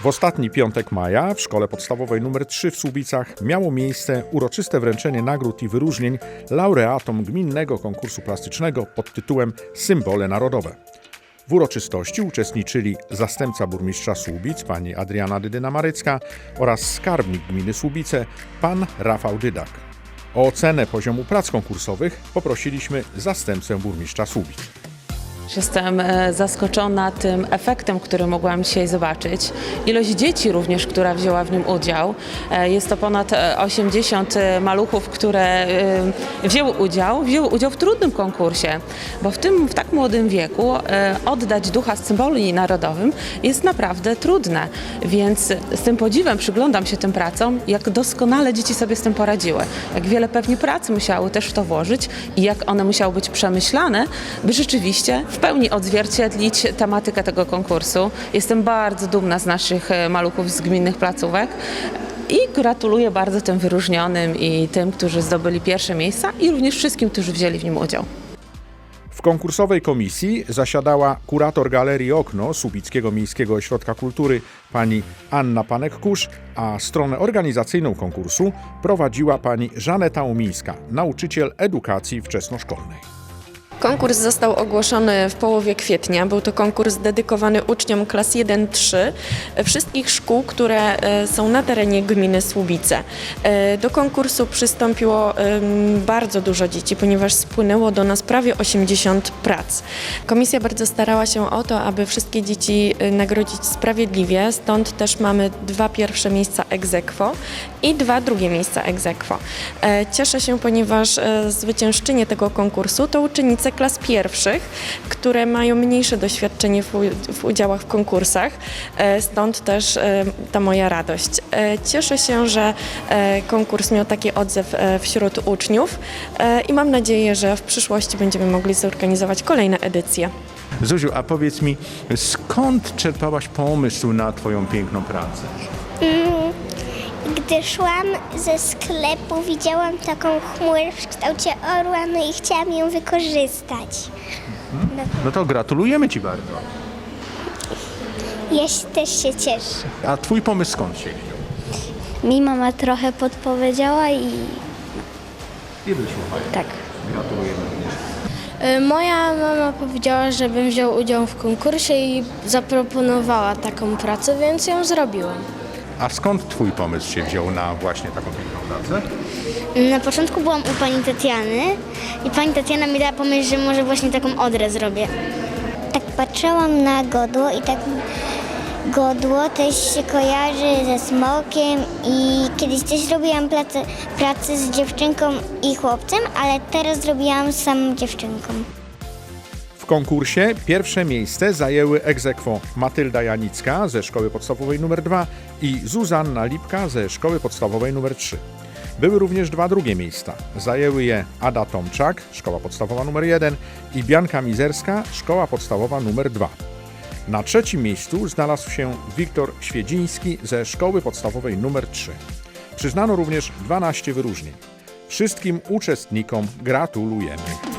W ostatni piątek maja w szkole podstawowej nr 3 w Słubicach miało miejsce uroczyste wręczenie nagród i wyróżnień laureatom gminnego konkursu plastycznego pod tytułem Symbole Narodowe. W uroczystości uczestniczyli zastępca burmistrza Słubic, pani Adriana Dydyna-Marycka oraz skarbnik gminy Słubice, pan Rafał Dydak. O ocenę poziomu prac konkursowych poprosiliśmy zastępcę burmistrza Słubic. Jestem e, zaskoczona tym efektem, który mogłam dzisiaj zobaczyć. Ilość dzieci również, która wzięła w nim udział. E, Jest to ponad e, 80 maluchów, które e, wzięły udział. Wzięły udział w trudnym konkursie, bo w tym w tak młodym wieku e, oddać ducha symboli narodowym jest naprawdę trudne. Więc z tym podziwem przyglądam się tym pracom, jak doskonale dzieci sobie z tym poradziły. Jak wiele pewnie pracy musiały też w to włożyć i jak one musiały być przemyślane, by rzeczywiście w pełni odzwierciedlić tematykę tego konkursu. Jestem bardzo dumna z naszych e, maluchów z gminnych placówek. I gratuluję bardzo tym wyróżnionym i tym, którzy zdobyli pierwsze miejsca i również wszystkim, którzy wzięli w nim udział. W konkursowej komisji zasiadała kurator Galerii Okno Słubickiego Miejskiego Ośrodka Kultury pani Anna Panek-Kusz, a stronę organizacyjną konkursu prowadziła pani Żaneta Umińska, nauczyciel edukacji wczesnoszkolnej. Konkurs został ogłoszony w połowie kwietnia. Był to konkurs dedykowany uczniom klas 1-3 wszystkich szkół, które e, są na terenie gminy Słubice. E, Do konkursu przystąpiło bardzo dużo dzieci, ponieważ spłynęło do nas prawie 80 prac. Komisja bardzo starała się o to, aby wszystkie dzieci e, nagrodzić sprawiedliwie, stąd też mamy dwa pierwsze miejsca ex aequo i dwa drugie miejsca ex aequo. Cieszę się, ponieważ zwyciężczynie tego konkursu to uczennice klas pierwszych, które mają mniejsze doświadczenie w, udziałach w konkursach, e, stąd też e, ta moja radość. E, Cieszę się, że konkurs miał taki odzew wśród uczniów i mam nadzieję, że w przyszłości będziemy mogli zorganizować kolejne edycje. Zuziu, a powiedz mi, skąd czerpałaś pomysł na Twoją piękną pracę? Gdy szłam ze sklepu, widziałam taką chmurę w kształcie orła, no i chciałam ją wykorzystać. No to gratulujemy Ci bardzo. Ja się też się cieszę. A Twój pomysł skąd się wziął? Mi mama trochę podpowiedziała i I wyszło fajnie. tak. Gratulujemy. Y, Moja mama powiedziała, żebym wziął udział w konkursie i zaproponowała taką pracę, więc ją zrobiłem. A skąd Twój pomysł się wziął na właśnie taką piękną pracę? Na początku byłam u pani Tatiany i pani Tatiana mi dała pomysł, że może właśnie taką odrę zrobię. Tak patrzyłam na godło i tak godło też się kojarzy ze smokiem i kiedyś też robiłam pracę, pracę z dziewczynką i chłopcem, ale teraz zrobiłam z samą dziewczynką. W konkursie pierwsze miejsce zajęły aequo Matylda Janicka ze szkoły podstawowej nr 2 i Zuzanna Lipka ze szkoły podstawowej nr 3. Były również dwa drugie miejsca. Zajęły je Ada Tomczak, szkoła podstawowa nr 1 i Bianka Mizerska, szkoła podstawowa nr 2. Na trzecim miejscu znalazł się Wiktor Świedziński ze szkoły podstawowej nr 3. Przyznano również 12 wyróżnień. Wszystkim uczestnikom gratulujemy.